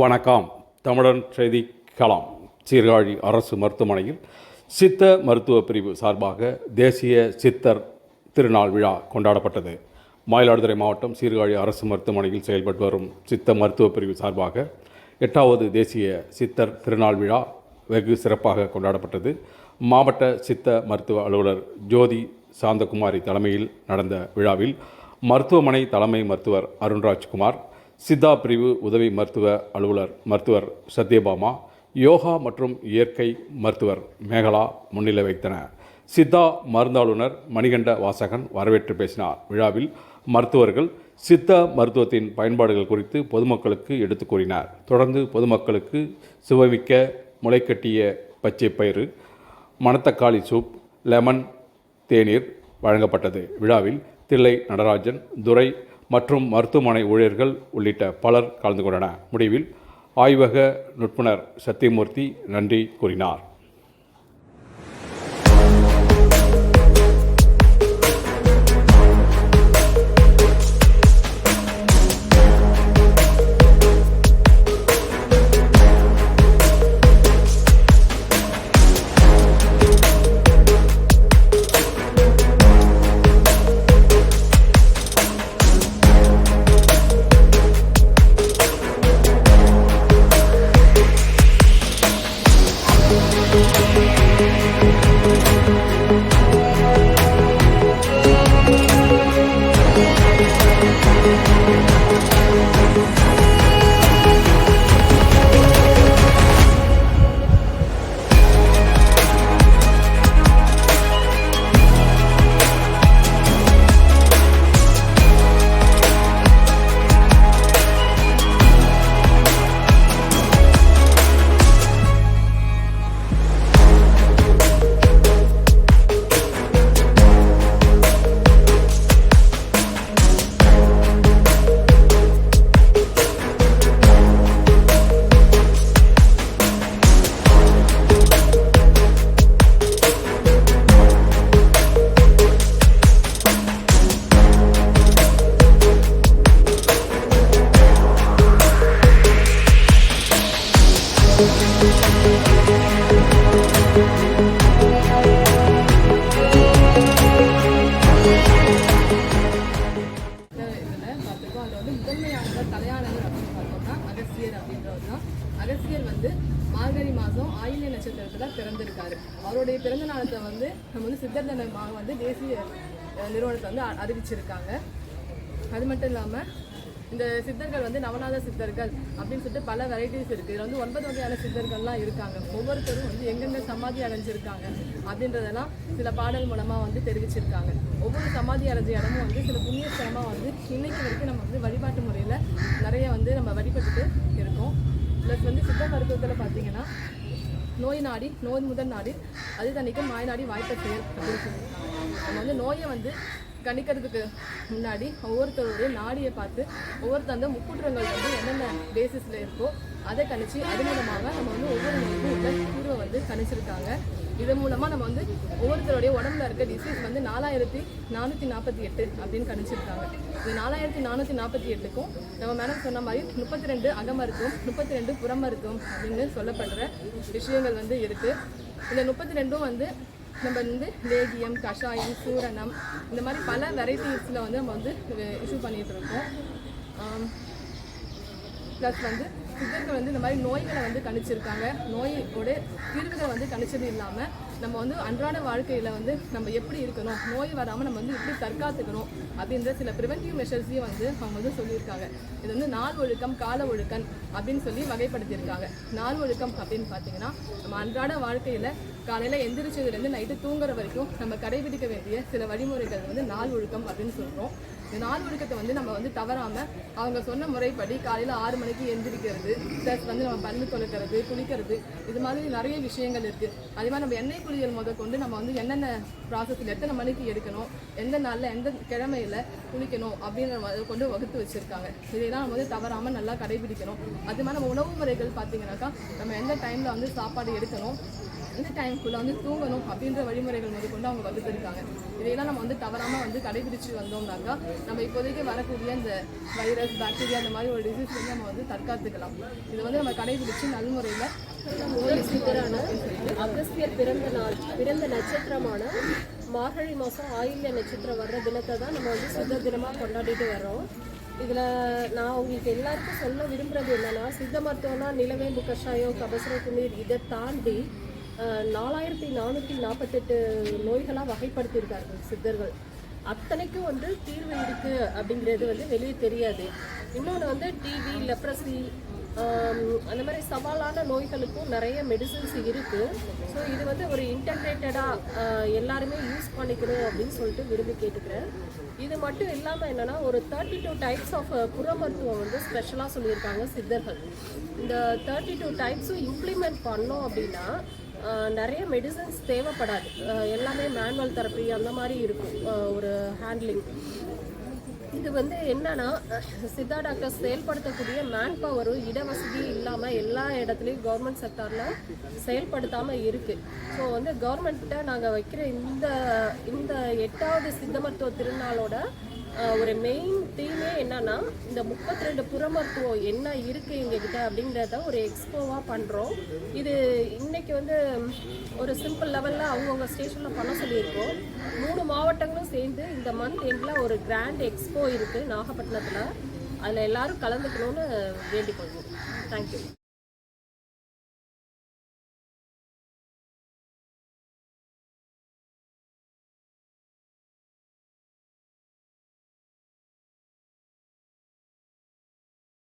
வணக்கம். தமிழன் செய்தி களம். சீர்காழி அரசு மருத்துவமனையில் சித்த மருத்துவ பிரிவு சார்பாக தேசிய சித்தர் திருநாள் விழா கொண்டாடப்பட்டது. மயிலாடுதுறை மாவட்டம் சீர்காழி அரசு மருத்துவமனையில் செயல்பட்டு வரும் சித்த மருத்துவ பிரிவு சார்பாக எட்டாவது தேசிய சித்தர் திருநாள் விழா வெகு சிறப்பாக கொண்டாடப்பட்டது. மாவட்ட சித்த மருத்துவ அலுவலர் ஜோதி சாந்தகுமாரி தலைமையில் நடந்த விழாவில் மருத்துவமனை தலைமை மருத்துவர் அருண்ராஜ்குமார் சித்தா பிரிவு உதவி மருத்துவ அலுவலர் மருத்துவர் சத்யபாமா யோகா மற்றும் இயற்கை மருத்துவர் மேகலா முன்னிலை வைத்தனர். சித்தா மருந்தாளுநர் மணிகண்ட வாசகன் வரவேற்று பேசினார். விழாவில் மருத்துவர்கள் சித்த மருத்துவத்தின் பயன்பாடுகள் குறித்து பொதுமக்களுக்கு எடுத்துக் கூறினார். தொடர்ந்து பொதுமக்களுக்கு சுவைமிக்க முளைக்கட்டிய பச்சை பயிறு மணத்தக்காளி சூப் லெமன் தேநீர் வழங்கப்பட்டது. விழாவில் தில்லை நடராஜன் துரை மற்றும் மருத்துவமனை ஊழியர்கள் உள்ளிட்ட பலர் கலந்து கொண்டனர். முடிவில் ஆய்வக நுட்புணர் சத்தியமூர்த்தி நன்றி கூறினார். இதில் வந்து மார்கழி மாதம் ஆயில்ய நட்சத்திரத்தில் பிறந்திருக்காரு. அவருடைய பிறந்த நாளத்தை வந்து நம்ம வந்து சித்தர் வந்து தேசிய நிறுவனத்தை வந்து அ- அறிவிச்சிருக்காங்க. அது மட்டும் இல்லாமல் இந்த சித்தர்கள் வந்து நவநாத சித்தர்கள் அப்படின்னு சொல்லிட்டு பல வெரைட்டிஸ் இருக்குது இதில் வந்து ஒன்பது வகையான சித்தர்கள்லாம் இருக்காங்க. ஒவ்வொருத்தரும் வந்து எங்கெங்க சமாதி அடைஞ்சிருக்காங்க அப்படின்றதெல்லாம் சில பாடல் மூலமாக வந்து தெரிவிச்சிருக்காங்க. ஒவ்வொரு சமாதி அடைஞ்ச இடமும் வந்து சில புண்ணியஸ்தலமாக வந்து இன்னைக்கு வரைக்கும் நம்ம வந்து வழிபாட்டு முறையில் நிறைய வந்து நம்ம வழிபட்டுட்டு இருக்கோம். ப்ளஸ் வந்து சித்த மருத்துவத்தில் பார்த்தீங்கன்னா நோய் நாடி நோய் முதல் நாடி அது தன்னைக்கு மாய் நாடி வாய்ப்பை செயல் அப்படின்னு சொல்லி நம்ம வந்து நோயை வந்து கணிக்கிறதுக்கு முன்னாடி ஒவ்வொருத்தருடைய நாடியை பார்த்து ஒவ்வொருத்தர் அந்த முக்குற்றங்கள் வந்து என்னென்ன பேசிஸில் இருக்கோ அதை கணிச்சு அது மூலமாக நம்ம வந்து ஒவ்வொரு நோய்க்கும் உள்ள தீர்வை வந்து கணிச்சிருக்காங்க. இது மூலமாக நம்ம வந்து ஒவ்வொருத்தருடைய உடம்புல இருக்க டிசீஸ் வந்து நாலாயிரத்தி நானூற்றி நாற்பத்தி எட்டு அப்படின்னு கணிச்சிருக்காங்க. இந்த நாலாயிரத்தி நானூற்றி நாற்பத்தி எட்டுக்கும் நம்ம மேடம் சொன்ன மாதிரி முப்பத்தி ரெண்டு அகமருத்துவம் முப்பத்தி ரெண்டு புறமருத்துவம் அப்படின்னு சொல்லப்படுற விஷயங்கள் வந்து இருக்குது இந்த முப்பத்தி ரெண்டும் வந்து நம்ம வந்து லேகியம் கஷாயம் சூரணம் இந்த மாதிரி பல வெரைட்டிஸில் வந்து நம்ம வந்து இஷ்யூ பண்ணிகிட்டு இருக்கோம். ப்ளஸ் வந்து சித்தர்கள் வந்து இந்த மாதிரி நோய்களை வந்து கணிச்சிருக்காங்க. நோயோட தீர்வுகளை வந்து கணிச்சது இல்லாமல் நம்ம வந்து அன்றாட வாழ்க்கையில் வந்து நம்ம எப்படி இருக்கணும் நோய் வராமல் நம்ம வந்து எப்படி தற்காத்துக்கணும் அப்படின்ற சில ப்ரிவென்டிவ் மெஷர்ஸையும் வந்து அவங்க வந்து சொல்லியிருக்காங்க. இது வந்து நாள் ஒழுக்கம் கால ஒழுக்கம் அப்படின்னு சொல்லி வகைப்படுத்தியிருக்காங்க. நாள் ஒழுக்கம் அப்படின்னு பார்த்தீங்கன்னா நம்ம அன்றாட வாழ்க்கையில் காலையில் எந்திரிச்சதுலேருந்து நைட்டு தூங்குற வரைக்கும் நம்ம கடைபிடிக்க வேண்டிய சில வழிமுறைகள் வந்து நாள் ஒழுக்கம் அப்படின்னு சொல்கிறோம் இந்த நாள் ஒழுக்கத்தை வந்து நம்ம வந்து தவறாமல் அவங்க சொன்ன முறைப்படி காலையில் ஆறு மணிக்கு எந்திரிக்கிறது ப்ளஸ் வந்து நம்ம பல்லு தொலைக்கிறது குளிக்கிறது இது மாதிரி நிறைய விஷயங்கள் இருக்குது அதே மாதிரி நம்ம எண்ணெய் குளியல் முத கொண்டு நம்ம வந்து என்னென்ன ப்ராசஸில் எத்தனை மணிக்கு எடுக்கணும் எந்த நாளில் எந்த கிழமையில் குளிக்கணும் அப்படின்ற மாதிரி கொண்டு வகுத்து வச்சுருக்காங்க. இதையெல்லாம் நம்ம வந்து தவறாமல் நல்லா கடைபிடிக்கணும். அது மாதிரி நம்ம உணவு முறைகள் பார்த்தீங்கன்னாக்கா நம்ம எந்த டைமில் வந்து சாப்பாடு எடுக்கணும் இந்த டைம்குள்ளே வந்து தூங்கணும் அப்படின்ற வழிமுறைகள் முதல் கொண்டு அவங்க வகுத்திருக்காங்க. இதையெல்லாம் நம்ம வந்து தவறாமல் வந்து கடைபிடிச்சு வந்தோம்னாக்கா நம்ம இப்போதைக்கு வரக்கூடிய இந்த வைரஸ் பாக்டீரியா அந்த மாதிரி ஒரு டிசீஸ் வந்து நம்ம வந்து தற்காத்துக்கலாம். இது வந்து நம்ம கடைபிடிச்சு நல்முறையில் சித்தரான அகஸ்தியர் பிறந்த நாள் பிறந்த நட்சத்திரமான மார்கழி மாதம் ஆயில்ய நட்சத்திரம் வர்ற தினத்தை தான் நம்ம வந்து சித்த தினமாக கொண்டாடிட்டு வரோம் இதில் நான் உங்களுக்கு எல்லாருக்கும் சொல்ல விரும்புகிறது என்னென்னா சித்த மருத்துவம்னா நிலவே புக்கஷாயம் கபசுர குளிர் இதை தாண்டி நாலாயிரத்தி நானூற்றி நாற்பத்தெட்டு நோய்களாக வகைப்படுத்தியிருக்கார்கள் சித்தர்கள். அத்தனைக்கும் வந்து தீர்வு இருக்கு அப்படிங்கிறது வந்து வெளியே தெரியாது. இன்னொன்று வந்து டிவி லெப்ரசி அந்த மாதிரி சவாலான நோய்களுக்கும் நிறைய மெடிசின்ஸ் இருக்குது ஸோ இது வந்து ஒரு இன்டகிரேட்டடாக எல்லாருமே யூஸ் பண்ணிக்கணும் அப்படின்னு சொல்லிட்டு விரும்பி கேட்டுக்கிறேன். இது மட்டும் இல்லாமல் என்னென்னா ஒரு தேர்ட்டி டூ டைப்ஸ் ஆஃப் புற மருத்துவம் வந்து ஸ்பெஷலாக சொல்லியிருக்காங்க சித்தர்கள். இந்த தேர்ட்டி டூ டைப்ஸும் இம்ப்ளிமெண்ட் பண்ணோம் அப்படின்னா நிறைய மெடிசன்ஸ் தேவைப்படாது. எல்லாமே மேனுவல் தெரப்பி அந்த மாதிரி இருக்கும். ஒரு ஹேண்ட்லிங் இது வந்து என்னன்னா சித்தா டாக்டர் செயல்படுத்தக்கூடிய மேன் பவரும் இடவசதி இல்லாமல் எல்லா இடத்துலையும் கவர்மெண்ட் செக்டாரில் செயல்படுத்தாமல் இருக்குது ஸோ வந்து கவர்மெண்ட்டை நாங்கள் வைக்கிற இந்த இந்த எட்டாவது சித்த மருத்துவ திருநாளோட ஒரு மெயின் தீமே என்னன்னா இந்த முப்பத்தி ரெண்டு புற மருத்துவம் என்ன இருக்குது எங்ககிட்ட அப்படிங்கிறத ஒரு எக்ஸ்போவாக பண்ணுறோம் இது இன்றைக்கி வந்து ஒரு சிம்பிள் லெவலில் அவங்கவுங்க ஸ்டேஷனில் பண்ண சொல்லியிருக்கோம். மூணு மாவட்டங்களும் சேர்ந்து இந்த மந்த் எண்டில் ஒரு கிராண்ட் எக்ஸ்போ இருக்குது நாகப்பட்டினத்தில். அதில் எல்லாரும் கலந்துக்கணும்னு வேண்டிக் கொள்வோம் தேங்க்யூ